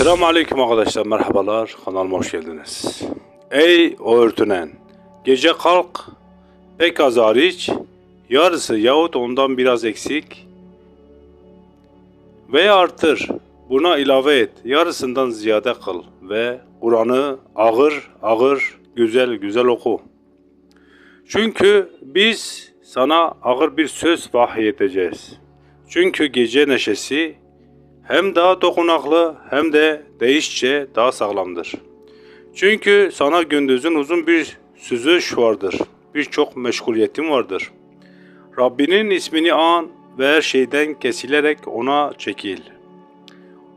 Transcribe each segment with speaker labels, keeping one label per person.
Speaker 1: Selamun Aleyküm arkadaşlar, merhabalar, kanalıma hoş geldiniz. Ey o örtünen, gece kalk, pek az hariç, yarısı yahut ondan biraz eksik veya artır, buna ilave et, yarısından ziyade kıl ve Kur'an'ı ağır ağır, güzel güzel oku. Çünkü biz sana ağır bir söz vahyedeceğiz. Çünkü gece neşesi hem daha dokunaklı hem de değişçe daha sağlamdır. Çünkü sana gündüzün uzun bir süzüş vardır. Birçok meşguliyetin vardır. Rabbinin ismini an ve her şeyden kesilerek ona çekil.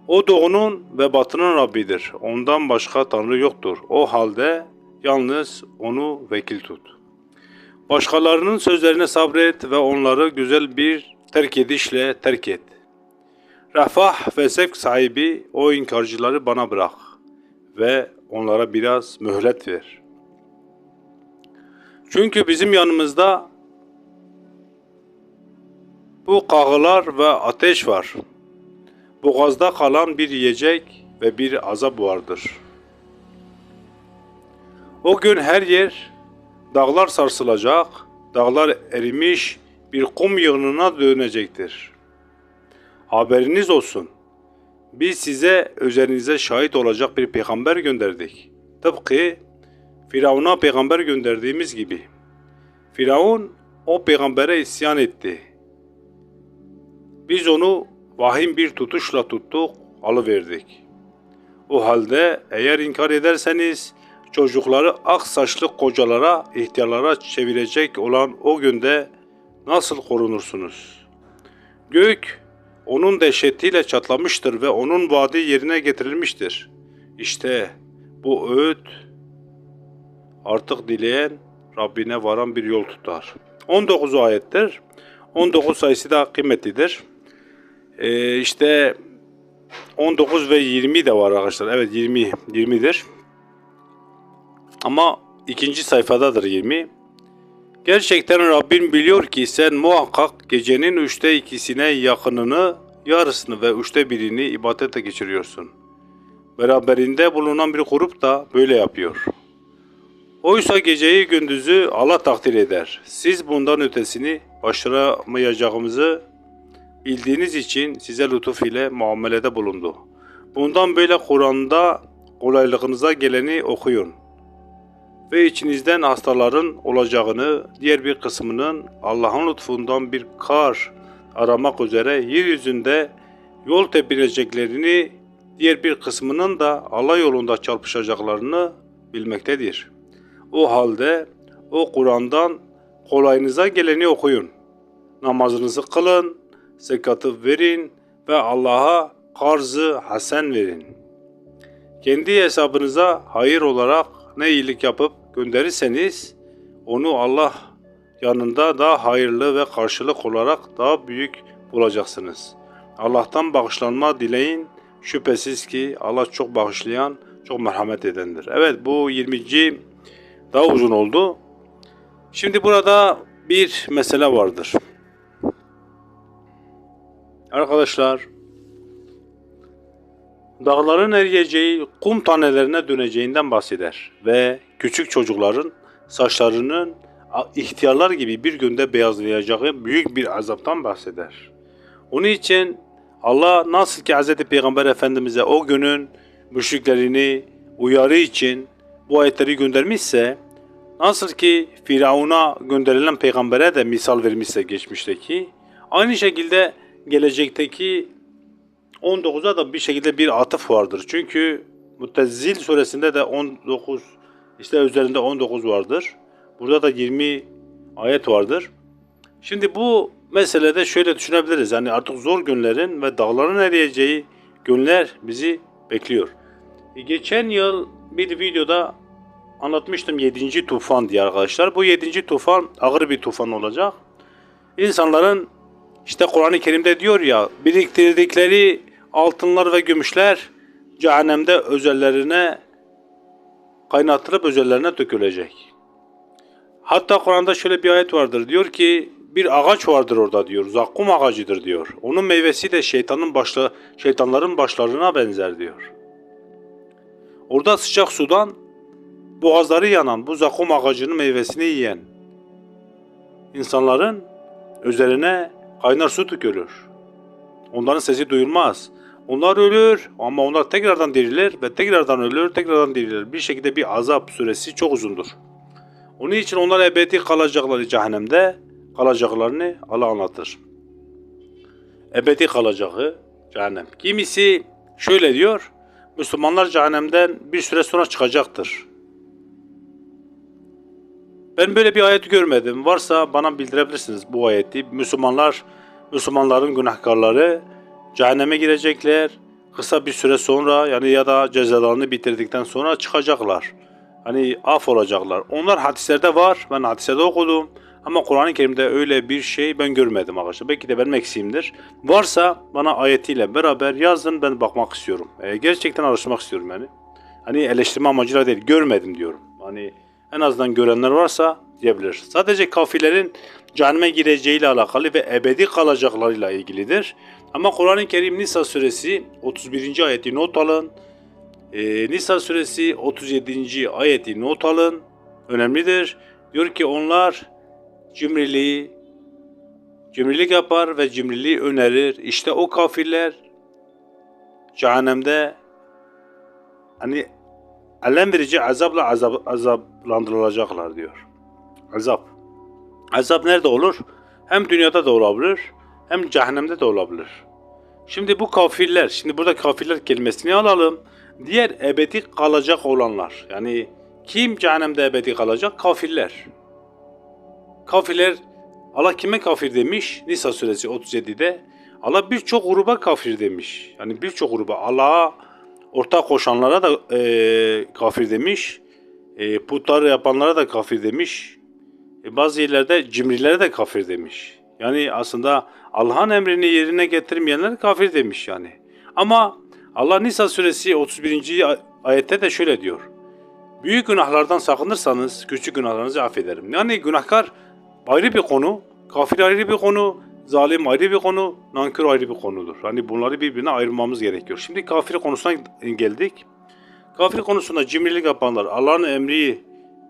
Speaker 1: O doğunun ve batının Rabbidir. Ondan başka Tanrı yoktur. O halde yalnız onu vekil tut. Başkalarının sözlerine sabret ve onları güzel bir terk edişle terk et. Refah ve zevk sahibi o inkarcıları bana bırak ve onlara biraz mühlet ver. Çünkü bizim yanımızda bu kağılar ve ateş var. Boğazda kalan bir yiyecek ve bir azap vardır. O gün her yer dağlar sarsılacak, dağlar erimiş bir kum yığınına dönecektir.'' Haberiniz olsun. Biz size üzerinize şahit olacak bir peygamber gönderdik. Tıpkı Firavun'a peygamber gönderdiğimiz gibi. Firavun o peygambere isyan etti. Biz onu vahim bir tutuşla tuttuk, alıverdik. O halde eğer inkar ederseniz çocukları ak saçlı kocalara, ihtiyarlara çevirecek olan o günde nasıl korunursunuz? Gök onun dehşetiyle çatlamıştır ve onun vaadi yerine getirilmiştir. İşte bu öğüt artık dileyen Rabbine varan bir yol tutar. 19 ayettir. 19 sayısı da kıymetlidir. Ee, işte 19 ve 20 de var arkadaşlar. Evet 20 20'dir. Ama ikinci sayfadadır 20. Gerçekten Rabbin biliyor ki sen muhakkak gecenin üçte ikisine yakınını, yarısını ve üçte birini ibadete geçiriyorsun. Beraberinde bulunan bir grup da böyle yapıyor. Oysa geceyi gündüzü Allah takdir eder. Siz bundan ötesini başaramayacağımızı bildiğiniz için size lütuf ile muamelede bulundu. Bundan böyle Kur'an'da kolaylığınıza geleni okuyun ve içinizden hastaların olacağını, diğer bir kısmının Allah'ın lütfundan bir kar aramak üzere yeryüzünde yol tepineceklerini, diğer bir kısmının da Allah yolunda çarpışacaklarını bilmektedir. O halde o Kur'an'dan kolayınıza geleni okuyun. Namazınızı kılın, zekatı verin ve Allah'a karzı hasen verin. Kendi hesabınıza hayır olarak ne iyilik yapıp gönderirseniz onu Allah yanında daha hayırlı ve karşılık olarak daha büyük bulacaksınız. Allah'tan bağışlanma dileyin. Şüphesiz ki Allah çok bağışlayan, çok merhamet edendir. Evet bu 20. daha uzun oldu. Şimdi burada bir mesele vardır. Arkadaşlar dağların eriyeceği kum tanelerine döneceğinden bahseder ve küçük çocukların saçlarının ihtiyarlar gibi bir günde beyazlayacağı büyük bir azaptan bahseder. Onun için Allah nasıl ki Hz. Peygamber Efendimiz'e o günün müşriklerini uyarı için bu ayetleri göndermişse, nasıl ki Firavun'a gönderilen peygambere de misal vermişse geçmişteki, aynı şekilde gelecekteki 19'a da bir şekilde bir atıf vardır. Çünkü Mutezzil suresinde de 19 işte üzerinde 19 vardır. Burada da 20 ayet vardır. Şimdi bu meselede şöyle düşünebiliriz. Yani artık zor günlerin ve dağların eriyeceği günler bizi bekliyor. E, geçen yıl bir videoda anlatmıştım 7. tufan diye arkadaşlar. Bu 7. tufan ağır bir tufan olacak. İnsanların işte Kur'an-ı Kerim'de diyor ya biriktirdikleri altınlar ve gümüşler cehennemde özellerine kaynatılıp özellerine dökülecek. Hatta Kur'an'da şöyle bir ayet vardır. Diyor ki bir ağaç vardır orada diyor. Zakkum ağacıdır diyor. Onun meyvesi de şeytanın başla, şeytanların başlarına benzer diyor. Orada sıcak sudan boğazları yanan bu zakum ağacının meyvesini yiyen insanların üzerine kaynar su tükürür. Onların sesi duyulmaz. Onlar ölür ama onlar tekrardan dirilir ve tekrardan ölür, tekrardan dirilir. Bir şekilde bir azap süresi çok uzundur. Onun için onlar ebedi kalacakları cehennemde kalacaklarını Allah anlatır. Ebedi kalacağı cehennem. Kimisi şöyle diyor, Müslümanlar cehennemden bir süre sonra çıkacaktır. Ben böyle bir ayet görmedim. Varsa bana bildirebilirsiniz bu ayeti. Müslümanlar, Müslümanların günahkarları cehenneme girecekler. Kısa bir süre sonra yani ya da cezalarını bitirdikten sonra çıkacaklar. Hani af olacaklar. Onlar hadislerde var. Ben hadislerde okudum. Ama Kur'an-ı Kerim'de öyle bir şey ben görmedim arkadaşlar. Belki de benim eksiğimdir. Varsa bana ayetiyle beraber yazın ben bakmak istiyorum. E, gerçekten araştırmak istiyorum yani. Hani eleştirme amacıyla değil görmedim diyorum. Hani en azından görenler varsa diyebilir. Sadece kafirlerin cehenneme gireceğiyle alakalı ve ebedi kalacaklarıyla ilgilidir. Ama Kur'an-ı Kerim Nisa suresi 31. ayeti not alın. Ee, Nisa suresi 37. ayeti not alın. Önemlidir. Diyor ki onlar cimriliği cimrilik yapar ve cimriliği önerir. İşte o kafirler cehennemde hani elem verici azapla azap, azaplandırılacaklar diyor. Azap. Azap nerede olur? Hem dünyada da olabilir, hem cehennemde de olabilir. Şimdi bu kafirler, şimdi burada kafirler kelimesini alalım. Diğer ebedi kalacak olanlar. Yani kim cehennemde ebedi kalacak? Kafirler. Kafirler Allah kime kafir demiş? Nisa suresi 37'de. Allah birçok gruba kafir demiş. Yani birçok gruba Allah'a ortak koşanlara da e, kafir demiş. E, putları yapanlara da kafir demiş. E, bazı yerlerde cimrilere de kafir demiş. Yani aslında Allah'ın emrini yerine getirmeyenler kafir demiş yani. Ama Allah Nisa suresi 31. ayette de şöyle diyor. Büyük günahlardan sakınırsanız küçük günahlarınızı affederim. Yani günahkar ayrı bir konu, kafir ayrı bir konu, zalim ayrı bir konu, nankör ayrı bir konudur. Hani bunları birbirine ayırmamız gerekiyor. Şimdi kafir konusuna geldik. Kafir konusunda cimrilik yapanlar, Allah'ın emrini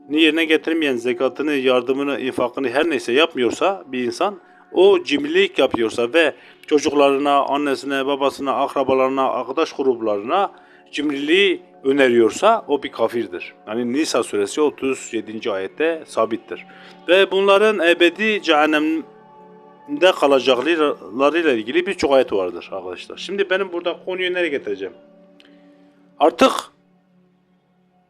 Speaker 1: yerine getirmeyen zekatını, yardımını, infakını her neyse yapmıyorsa bir insan o cimrilik yapıyorsa ve çocuklarına, annesine, babasına, akrabalarına, arkadaş gruplarına cimriliği öneriyorsa o bir kafirdir. Yani Nisa suresi 37. ayette sabittir. Ve bunların ebedi cehennemde kalacaklarıyla ilgili birçok ayet vardır arkadaşlar. Şimdi benim burada konuyu nereye getireceğim? Artık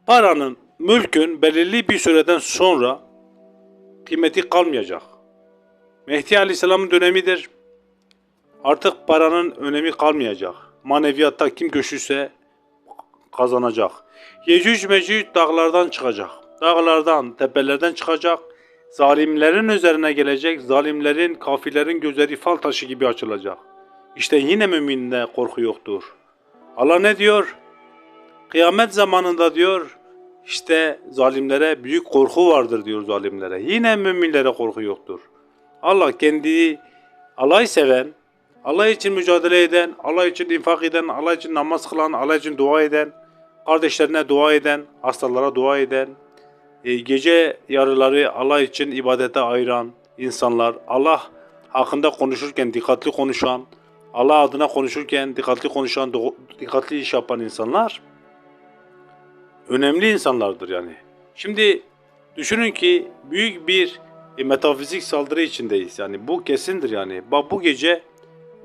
Speaker 1: paranın, mülkün belirli bir süreden sonra kıymeti kalmayacak. Mehdi Aleyhisselam'ın dönemidir. Artık paranın önemi kalmayacak. Maneviyatta kim güçlüyse kazanacak. Yecüc mecüc dağlardan çıkacak. Dağlardan, tepelerden çıkacak. Zalimlerin üzerine gelecek. Zalimlerin, kafirlerin gözleri fal taşı gibi açılacak. İşte yine müminde korku yoktur. Allah ne diyor? Kıyamet zamanında diyor, işte zalimlere büyük korku vardır diyor zalimlere. Yine müminlere korku yoktur. Allah kendi Allah'ı seven, Allah için mücadele eden, Allah için infak eden, Allah için namaz kılan, Allah için dua eden, kardeşlerine dua eden, hastalara dua eden, e, gece yarıları Allah için ibadete ayıran insanlar, Allah hakkında konuşurken dikkatli konuşan, Allah adına konuşurken dikkatli konuşan, dikkatli iş yapan insanlar önemli insanlardır yani. Şimdi düşünün ki büyük bir metafizik saldırı içindeyiz. Yani bu kesindir yani. Bak bu gece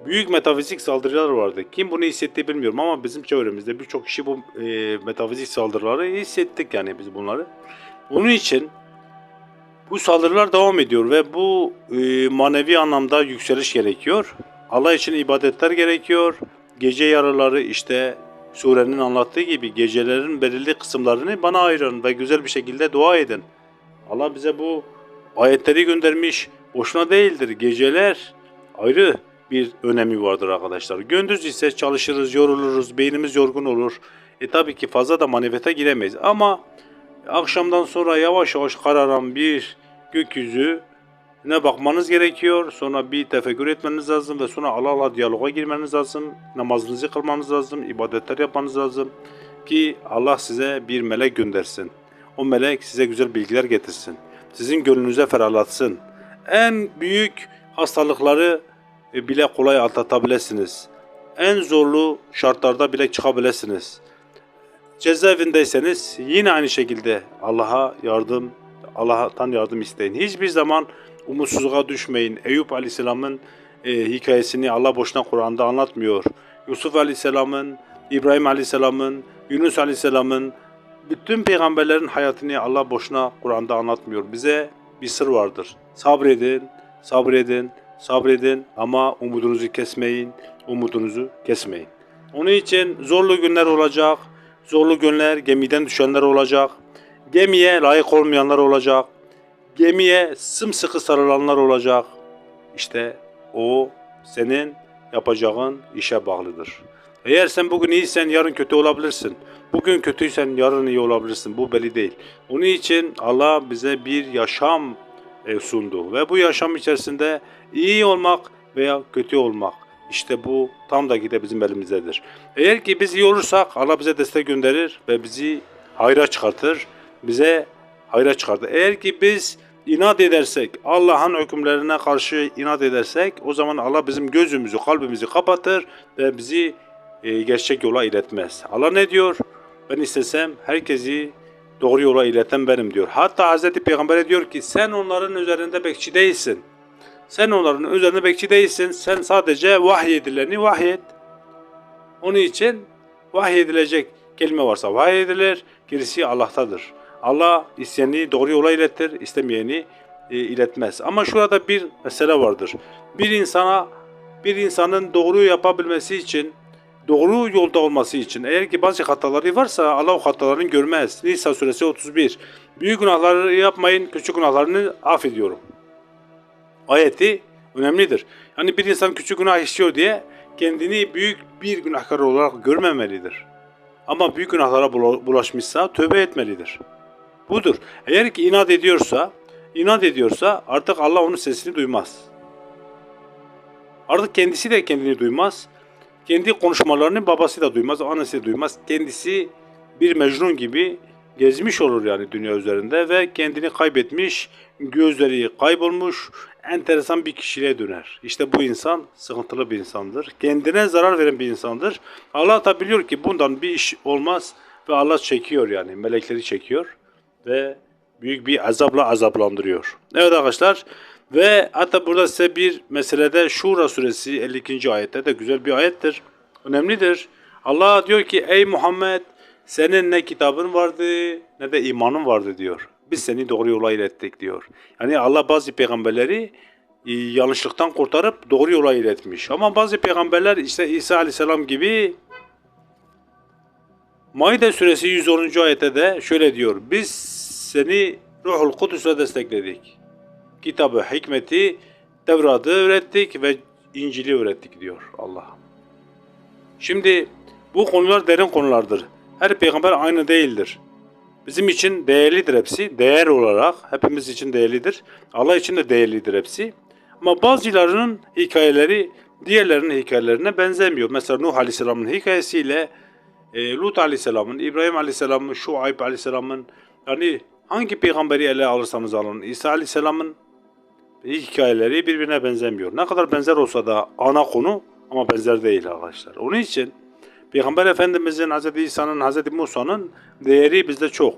Speaker 1: büyük metafizik saldırılar vardı. Kim bunu hissetti bilmiyorum ama bizim çevremizde birçok kişi bu e, metafizik saldırıları hissettik yani biz bunları. Onun için bu saldırılar devam ediyor ve bu e, manevi anlamda yükseliş gerekiyor. Allah için ibadetler gerekiyor. Gece yarıları işte surenin anlattığı gibi gecelerin belirli kısımlarını bana ayırın ve güzel bir şekilde dua edin. Allah bize bu ayetleri göndermiş. Boşuna değildir. Geceler ayrı bir önemi vardır arkadaşlar. Gündüz ise çalışırız, yoruluruz, beynimiz yorgun olur. E tabii ki fazla da maneviyata giremeyiz. Ama akşamdan sonra yavaş yavaş kararan bir gökyüzü ne bakmanız gerekiyor. Sonra bir tefekkür etmeniz lazım ve sonra Allah Allah diyaloga girmeniz lazım. Namazınızı kılmanız lazım, ibadetler yapmanız lazım. ki Allah size bir melek göndersin. O melek size güzel bilgiler getirsin. Sizin gönlünüze ferahlatsın. En büyük hastalıkları e, bile kolay atlatabilirsiniz. En zorlu şartlarda bile çıkabilirsiniz. Cezaevindeyseniz yine aynı şekilde Allah'a yardım, Allah'tan yardım isteyin. Hiçbir zaman umutsuzluğa düşmeyin. Eyüp Aleyhisselam'ın e, hikayesini Allah boşuna Kur'an'da anlatmıyor. Yusuf Aleyhisselam'ın, İbrahim Aleyhisselam'ın, Yunus Aleyhisselam'ın bütün peygamberlerin hayatını Allah boşuna Kur'an'da anlatmıyor. Bize bir sır vardır. Sabredin, sabredin, sabredin ama umudunuzu kesmeyin, umudunuzu kesmeyin. Onun için zorlu günler olacak. Zorlu günler gemiden düşenler olacak. Gemiye layık olmayanlar olacak. Gemiye sımsıkı sarılanlar olacak. İşte o senin yapacağın işe bağlıdır. Eğer sen bugün iyisen yarın kötü olabilirsin. Bugün kötüysen yarın iyi olabilirsin. Bu belli değil. Onun için Allah bize bir yaşam e, sundu ve bu yaşam içerisinde iyi olmak veya kötü olmak işte bu tam da gide bizim elimizdedir. Eğer ki biz iyi olursak Allah bize destek gönderir ve bizi hayra çıkartır. Bize hayra çıkartır. Eğer ki biz inat edersek, Allah'ın hükümlerine karşı inat edersek o zaman Allah bizim gözümüzü, kalbimizi kapatır ve bizi e, gerçek yola iletmez. Allah ne diyor? Ben istesem herkesi doğru yola ileten benim diyor. Hatta Hz. Peygamber'e diyor ki sen onların üzerinde bekçi değilsin. Sen onların üzerinde bekçi değilsin. Sen sadece vahyedileni vahyet. Onun için vahyedilecek kelime varsa vahyedilir. Gerisi Allah'tadır. Allah isteyeni doğru yola iletir, istemeyeni e, iletmez. Ama şurada bir mesele vardır. Bir insana bir insanın doğru yapabilmesi için doğru yolda olması için eğer ki bazı hataları varsa Allah o hatalarını görmez. Nisa suresi 31. Büyük günahları yapmayın, küçük günahlarını affediyorum. Ayeti önemlidir. Yani bir insan küçük günah işliyor diye kendini büyük bir günahkar olarak görmemelidir. Ama büyük günahlara bula- bulaşmışsa tövbe etmelidir. Budur. Eğer ki inat ediyorsa, inat ediyorsa artık Allah onun sesini duymaz. Artık kendisi de kendini duymaz. Kendi konuşmalarını babası da duymaz, annesi de duymaz. Kendisi bir mecnun gibi gezmiş olur yani dünya üzerinde ve kendini kaybetmiş, gözleri kaybolmuş, enteresan bir kişiliğe döner. İşte bu insan sıkıntılı bir insandır. Kendine zarar veren bir insandır. Allah da biliyor ki bundan bir iş olmaz ve Allah çekiyor yani melekleri çekiyor ve büyük bir azapla azaplandırıyor. Evet arkadaşlar ve hatta burada size bir meselede Şura suresi 52. ayette de güzel bir ayettir. Önemlidir. Allah diyor ki ey Muhammed senin ne kitabın vardı ne de imanın vardı diyor. Biz seni doğru yola ilettik diyor. Yani Allah bazı peygamberleri e, yanlışlıktan kurtarıp doğru yola iletmiş. Ama bazı peygamberler işte İsa aleyhisselam gibi Maide suresi 110. ayette de şöyle diyor. Biz seni Ruhul Kudüs'le destekledik. Kitabı, hikmeti, Tevrat'ı öğrettik ve İncil'i öğrettik diyor Allah. Şimdi bu konular derin konulardır. Her peygamber aynı değildir. Bizim için değerlidir hepsi. Değer olarak hepimiz için değerlidir. Allah için de değerlidir hepsi. Ama bazılarının hikayeleri diğerlerinin hikayelerine benzemiyor. Mesela Nuh Aleyhisselam'ın hikayesiyle e, Lut Aleyhisselam'ın, İbrahim Aleyhisselam'ın, Şuayb Aleyhisselam'ın yani hangi peygamberi ele alırsanız alın İsa Aleyhisselam'ın hikayeleri birbirine benzemiyor. Ne kadar benzer olsa da ana konu ama benzer değil arkadaşlar. Onun için Peygamber Efendimizin, Hz. İsa'nın, Hz. Musa'nın değeri bizde çok.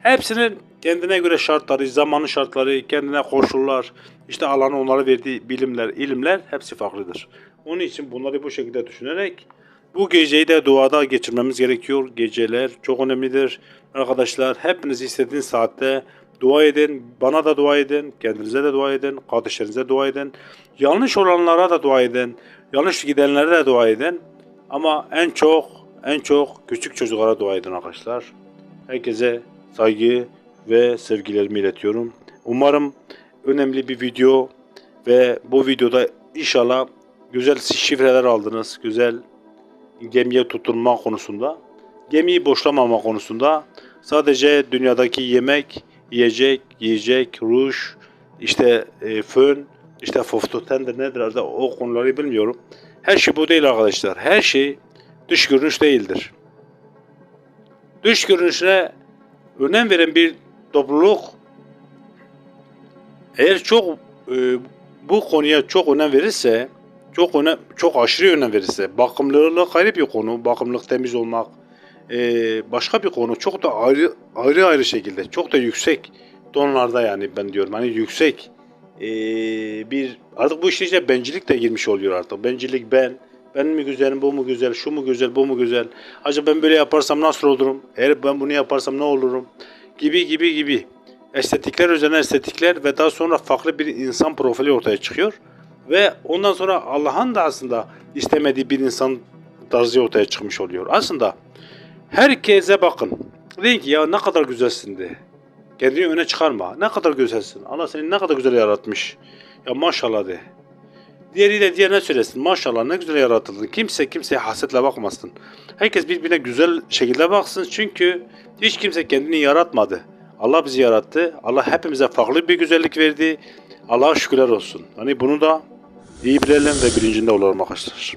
Speaker 1: Hepsinin kendine göre şartları, zamanın şartları, kendine koşullar, işte Allah'ın onlara verdiği bilimler, ilimler hepsi farklıdır. Onun için bunları bu şekilde düşünerek bu geceyi de duada geçirmemiz gerekiyor. Geceler çok önemlidir. Arkadaşlar hepiniz istediğiniz saatte dua edin. Bana da dua edin. Kendinize de dua edin. Kardeşlerinize dua edin. Yanlış olanlara da dua edin. Yanlış gidenlere de dua edin. Ama en çok en çok küçük çocuklara dua edin arkadaşlar. Herkese saygı ve sevgilerimi iletiyorum. Umarım önemli bir video ve bu videoda inşallah güzel şifreler aldınız. Güzel gemiye tutunma konusunda. Gemiyi boşlamama konusunda sadece dünyadaki yemek, yiyecek, yiyecek, ruj, işte e, fön, işte foftotendir nedir artık o konuları bilmiyorum. Her şey bu değil arkadaşlar. Her şey dış görünüş değildir. dış görünüşüne önem veren bir topluluk eğer çok e, bu konuya çok önem verirse, çok önem, çok aşırı önem verirse, bakımlılık ayrı bir konu, bakımlılık temiz olmak e, başka bir konu, çok da ayrı ayrı ayrı şekilde, çok da yüksek tonlarda yani ben diyorum hani yüksek e, bir artık bu işin içine bencillik de girmiş oluyor artık. Bencillik ben, ben mi güzelim, bu mu güzel, şu mu güzel, bu mu güzel, acaba ben böyle yaparsam nasıl olurum, eğer ben bunu yaparsam ne olurum gibi gibi gibi estetikler üzerine estetikler ve daha sonra farklı bir insan profili ortaya çıkıyor. Ve ondan sonra Allah'ın da aslında istemediği bir insan tarzı ortaya çıkmış oluyor. Aslında herkese bakın. Deyin ki ya ne kadar güzelsin de. Kendini öne çıkarma. Ne kadar güzelsin. Allah seni ne kadar güzel yaratmış. Ya maşallah de. Diğeri de diğerine söylesin. Maşallah ne güzel yaratıldın. Kimse kimseye hasetle bakmasın. Herkes birbirine güzel şekilde baksın. Çünkü hiç kimse kendini yaratmadı. Allah bizi yarattı. Allah hepimize farklı bir güzellik verdi. Allah'a şükürler olsun. Hani bunu da iyi bilelim ve bilincinde olalım arkadaşlar.